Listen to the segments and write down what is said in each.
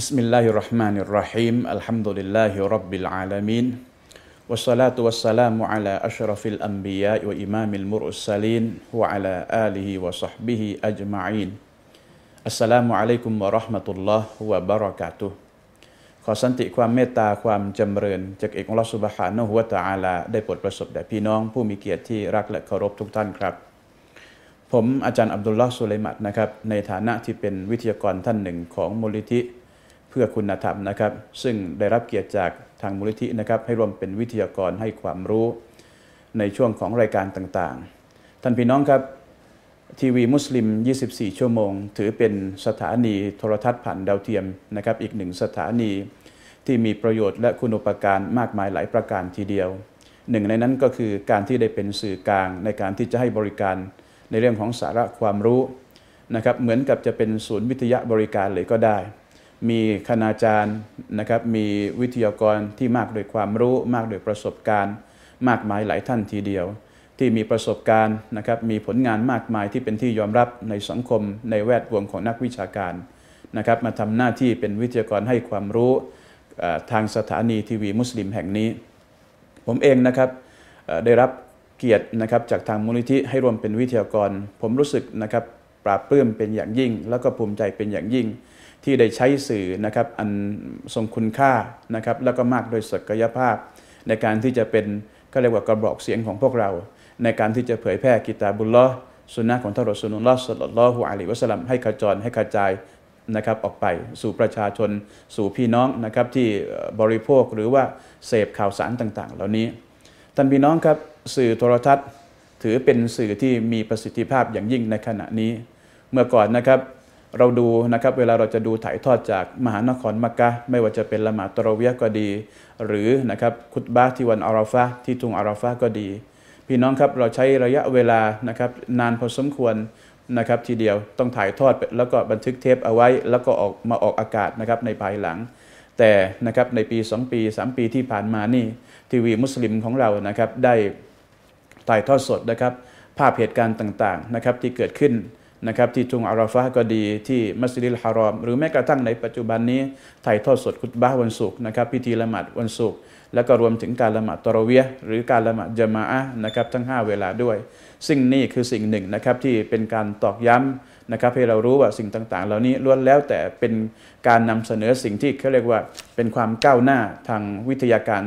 بسم الله الرحمن الرحيم الحمد لله رب العالمين والصلاة والسلام على أشرف الأنبياء وإمام المرسلين وعلى آله وصحبه أجمعين السلام عليكم ورحمة الله وبركاته ขอสันติความเมตตาความจำเริญจากเอกองค์สุบฮานะฮุวะตะอาลา ได้โปรดประสบแด่พี่น้องผู้มีเกียรติที่รักและเคารพทุกท่านครับ ผมอาจารย์อับดุลลอฮ์สุลัยมัดนะครับ ในฐานะที่เป็นวิทยากรท่านหนึ่งของมูลนิธิ เพื่อคุณธรรมนะครับ ซึ่งได้รับเกียรติจากทางมูลนิธินะครับ ให้ร่วมเป็นวิทยากรให้ความรู้ในช่วงของรายการต่างๆ ท่านพี่น้องครับทีวีมุสลิม 24 ชั่วโมง ถือเป็นสถานีโทรทัศน์ผ่านดาวเทียมนะครับ อีกหนึ่งสถานีที่มีประโยชน์และคุณูปการมากมายหลายประการทีเดียว หนึ่งในนั้นก็คือการที่ได้เป็นสื่อกลางในการที่จะให้บริการในเรื่องของสาระความรู้นะครับ เหมือนกับจะเป็นศูนย์วิทยาบริการเลยก็ได้ มีคณาจารย์นะครับมีวิทยากรที่มากด้วยความรู้ มากด้วยประสบการณ์ มากมายหลายท่านทีเดียว ที่มีประสบการณ์นะครับมีผลงานมากมายที่เป็นที่ยอมรับในสังคม ในแวดวงของนักวิชาการนะครับมาทำหน้าที่เป็นวิทยากรให้ความรู้ทางสถานีทีวีมุสลิมแห่งนี้ ผมเองนะครับได้รับเกียรตินะครับจากทางมูลนิธิให้ร่วมเป็นวิทยากร ผมรู้สึกนะครับปราบปลื้มเป็นอย่างยิ่ง แล้วก็ภูมิใจเป็นอย่างยิ่ง ที่ได้ใช้สื่อนะครับอันทรงคุณค่านะครับแล้วก็มากโดยศักยภาพ ในการที่จะเป็นก็เรียกว่ากระบอกเสียงของพวกเรา ในการที่จะเผยแพร่กิตาบุลลอสุนนะของท่านรอสุลลอฮ์สัลลัลลอฮุอะลัยฮิวะสัลลัมให้กระจรให้กระจายนะครับออกไปสู่ประชาชนสู่พี่น้องนะครับที่บริโภคหรือว่าเสพข่าวสารต่าง ๆ เหล่านี้ท่านพี่น้องครับสื่อโทรทัศน์ ถือเป็นสื่อที่มีประสิทธิภาพอย่างยิ่งในขณะนี้ เมื่อก่อนนะครับ เราดูนะครับเวลาเราจะดูถ่ายทอดจากมหานครมักกะไม่ว่าจะเป็นละหมาดตรเวียก็ดี หรือนะครับคุตบะที่วันอาราฟะที่ทุงอาราฟะก็ดี พี่น้องครับเราใช้ระยะเวลานะครับนานพอสมควรนะครับทีเดียวต้องถ่ายทอดแล้วก็บันทึกเทปเอาไว้ แล้วก็ออกมาออกอากาศนะครับในภายหลัง แต่นะครับในปี 2 ปี 3 ปีที่ผ่านมานี่ทีวีมุสลิมของเรานะครับได้ถ่ายทอดสดนะครับภาพเหตุการณ์ต่างๆนะครับที่เกิดขึ้น นะครับที่ทุงอาราฟะก็ดีที่มัสยิดฮารอม หรือแม้กระทั่งในปัจจุบันนี้ถ่ายทอดสดคุตบะวันศุกร์นะครับพิธีละหมาดวันศุกร์แล้วก็รวมถึงการละหมาดตรเวียหรือการละหมาดจามะอะนะครับทั้ง 5 เวลาด้วย ซึ่งนี่คือสิ่งหนึ่งนะครับที่เป็นการตอกย้ำนะครับให้เรารู้ว่าสิ่งต่างๆ เหล่านี้ล้วนแล้วแต่เป็นการนำเสนอสิ่งที่เขาเรียกว่าเป็นความก้าวหน้าทางวิทยาการ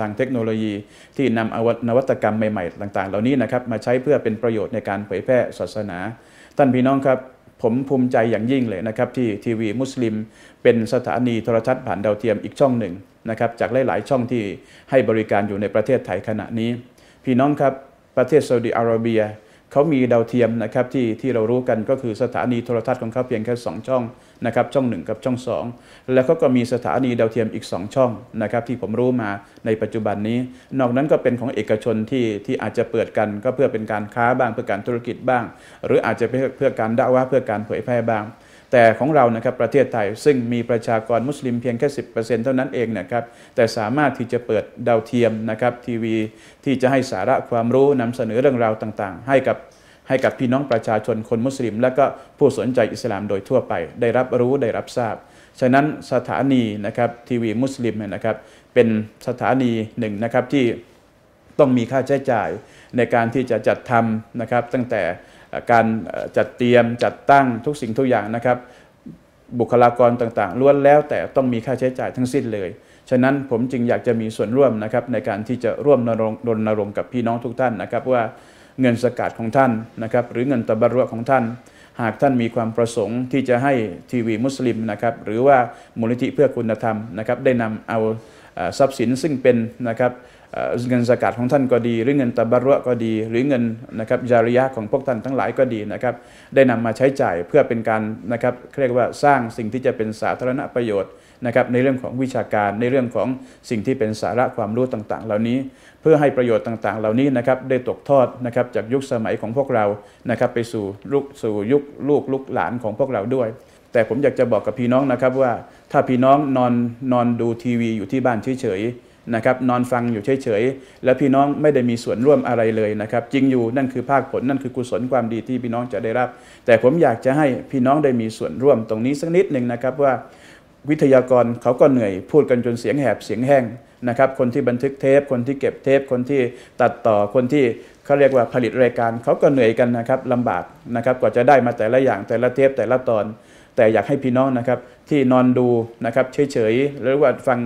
ทางเทคโนโลยี ที่นำนวัตกรรมใหม่ๆ ต่างๆ เหล่านี้นะครับมาใช้เพื่อเป็นประโยชน์ในการเผยแพร่ศาสนา ท่านพี่น้องครับผมภูมิใจอย่างยิ่งเลยนะครับที่ทีวีมุสลิม เป็นสถานีโทรทัศน์ผ่านดาวเทียมอีกช่องหนึ่งนะครับจากหลาย ๆ ช่องที่ให้บริการอยู่ในประเทศไทยขณะนี้ พี่น้องครับประเทศซาอุดิอาระเบีย เขามีดาวเทียมนะครับที่ที่เรารู้กันก็คือสถานีโทรทัศน์ของเขาเพียงแค่ 2 ช่องนะครับช่อง 1 กับช่อง 2 แล้วเขาก็มีสถานีดาวเทียมอีก 2 ช่องนะครับที่ผมรู้มาในปัจจุบันนี้ นอกนั้นก็เป็นของเอกชนที่ที่อาจจะเปิดกันก็เพื่อเป็นการค้าบ้างเพื่อการธุรกิจบ้าง หรืออาจจะเพื่อเพื่อการด่าว่าเพื่อการเผยแพร่บ้าง แต่ของเรานะครับประเทศไทยซึ่งมีประชากรมุสลิมเพียงแค่ 10%เท่านั้นเองนะครับแต่สามารถที่จะเปิดดาวเทียมนะครับทีวีที่จะให้สาระความรู้นำเสนอเรื่องราวต่างๆ ให้กับให้กับพี่น้องประชาชนคนมุสลิม และก็ผู้สนใจอิสลามโดยทั่วไป ได้รับรู้ได้รับทราบ ฉะนั้นสถานีนะครับทีวีมุสลิมนะครับเป็นสถานีหนึ่งนะครับที่ต้องมีค่าใช้จ่ายในการที่จะจัดทำนะครับตั้งแต่ การจัดเตรียมจัดตั้งทุกสิ่งทุกอย่างนะครับ บุคลากรต่างๆล้วนแล้วแต่ต้องมีค่าใช้จ่ายทั้งสิ้นเลย ฉะนั้นผมจึงอยากจะมีส่วนร่วมนะครับในการที่จะร่วมรณรงค์กับพี่น้องทุกท่านนะครับว่าเงินสกัดของท่านนะครับหรือเงินตบรุของท่าน หากท่านมีความประสงค์ที่จะให้ทีวีมุสลิมนะครับหรือว่ามูลนิธิเพื่อคุณธรรมนะครับได้นำเอาทรัพย์สินซึ่งเป็นนะครับ เงินสกัดของท่านก็ดี หรือเงินตะบรุก็ดี หรือเงินนะครับจาริยะของพวกท่านทั้งหลายก็ดีนะครับได้นำมาใช้จ่ายเพื่อเป็นการนะครับเรียกว่าสร้างสิ่งที่จะเป็นสาธารณประโยชน์นะครับในเรื่องของวิชาการในเรื่องของสิ่งที่เป็นสาระความรู้ต่างๆ เหล่านี้ เพื่อให้ประโยชน์ต่างๆ เหล่านี้นะครับได้ตกทอดนะครับจากยุคสมัยของพวกเรานะครับไปสู่ลูกสู่ยุคลูกลูกหลานของพวกเราด้วย แต่ผมอยากจะบอกกับพี่น้องนะครับว่าถ้าพี่น้องนอนนอนดูทีวีอยู่ที่บ้านเฉยๆ นะครับนอนฟังอยู่เฉยๆ แล้วพี่น้องไม่ได้มีส่วนร่วมอะไรเลยนะครับจริงอยู่นั่นคือภาคผลนั่นคือกุศลความดีที่พี่น้องจะได้รับ แต่ผมอยากจะให้พี่น้องได้มีส่วนร่วมตรงนี้สักนิดหนึ่งนะครับว่าวิทยากรเขาก็เหนื่อยพูดกันจนเสียงแหบเสียงแห้งนะครับคนที่บันทึกเทป คนที่เก็บเทป คนที่ตัดต่อคนที่เขาเรียกว่าผลิตรายการเขาก็เหนื่อยกันนะครับลำบากนะครับกว่าจะได้มาแต่ละอย่างแต่ละเทปแต่ละตอน แต่อยากให้พี่น้องนะครับ ที่นอนดูนะครับเฉยๆหรือว่าฟัง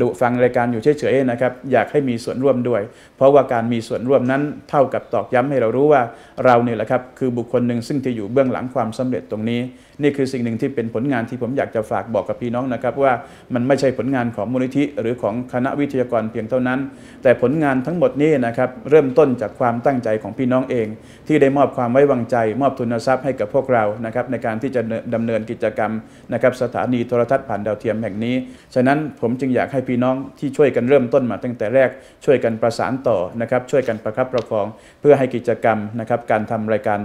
ดูฟังรายการอยู่เฉยๆนะครับอยากให้มีส่วนร่วมด้วย เพราะว่าการมีส่วนร่วมนั้นเท่ากับตอกย้ำให้เรารู้ว่าเราเนี่ยแหละครับคือบุคคลหนึ่งซึ่งจะอยู่เบื้องหลังความสำเร็จตรงนี้ นี่คือสิ่งหนึ่งที่เป็นผลงานที่ผมอยากจะฝากบอกกับพี่น้องนะครับว่ามันไม่ใช่ผลงานของมูลนิธิ หรือของคณะวิทยากรเพียงเท่านั้น แต่ผลงานทั้งหมดนี้นะครับเริ่มต้นจากความตั้งใจของพี่น้องเอง ที่ได้มอบความไว้วางใจ มอบทุนทรัพย์ให้กับพวกเรานะครับในการที่จะดำเนินกิจกรรมนะครับสถถานีโทรทัศน์ผ่านดาวเทียมแห่งนี้ ฉะนั้นผมจึงอยากให้พี่น้องที่ช่วยกันเริ่มต้นมาตั้งแต่แรกช่วยกันประสานต่อนะครับช่วยกันประคับประคอง เพื่อให้กิจกรรมนะครับการทำรายการ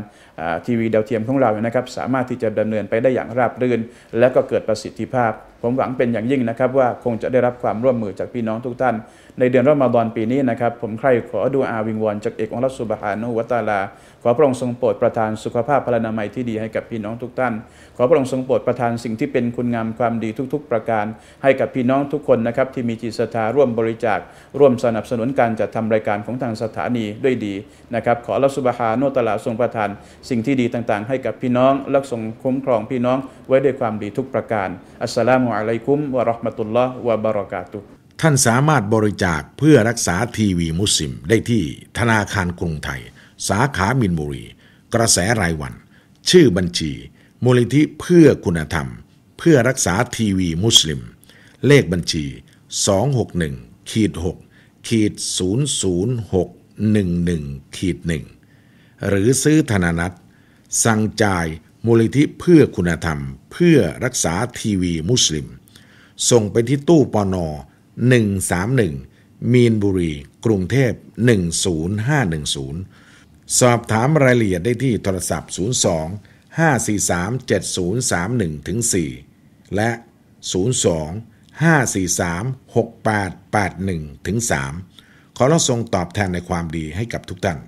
ทีวีดาวเทียมของเรานะครับสามารถที่จะดำเนินไปได้อย่างราบรื่น และก็เกิดประสิทธิภาพ ผมหวังเป็นอย่างยิ่งนะครับว่าคงจะได้รับความร่วมมือจากพี่น้องทุกท่าน ในเดือนรอมฎอนปีนี้นะครับผมใคร่ขอดูอาวิงวอนจากเอกองค์รัสุบฮานุวตาลา ขอพระองค์ทรงโปรดประทานสุขภาพพลานามัยที่ดีให้กับพี่น้องทุกท่าน ขอพระองค์ทรงโปรดประทานสิ่งที่เป็นคุณงามความดีทุก ๆ ประการ ให้กับพี่น้องทุกคนนะครับที่มีจิตศรัทธาร่วมบริจาค ร่วมสนับสนุนการจัดทำรายการของทางสถานีด้วยดีนะครับขอรัสุบฮานุตาลาทรงประทาน สิ่งที่ดีต่างๆ ให้กับพี่น้องและทรงคุ้มครองพี่น้องไว้ด้วยความดีทุกประการอัสสลามุอะลัยกุมวะราะห์มะตุลลอฮ์วะบารอกาตุท่านสามารถบริจาคเพื่อรักษาทีวีมุสลิมได้ที่ธนาคารกรุงไทย สาขามินบุรี กระแสรายวัน ชื่อบัญชี มูลนิธิเพื่อคุณธรรม เพื่อรักษาทีวีมุสลิม เลขบัญชี 261ขีด6ขีด00611ขีด1หรือซื้อธนานัตสั่งจ่าย มูลนิธิเพื่อคุณธรรม เพื่อรักษาทีวีมุสลิม ส่งไปที่ตู้ปอนอ131 มีนบุรี กรุงเทพ 10510 สอบถามรายละเอียดได้ที่โทรศัพท์ 02 543 7031ถึง4และ 02 543 6881ถึง3ขอรับทรงตอบแทนในความดีให้กับทุกท่าน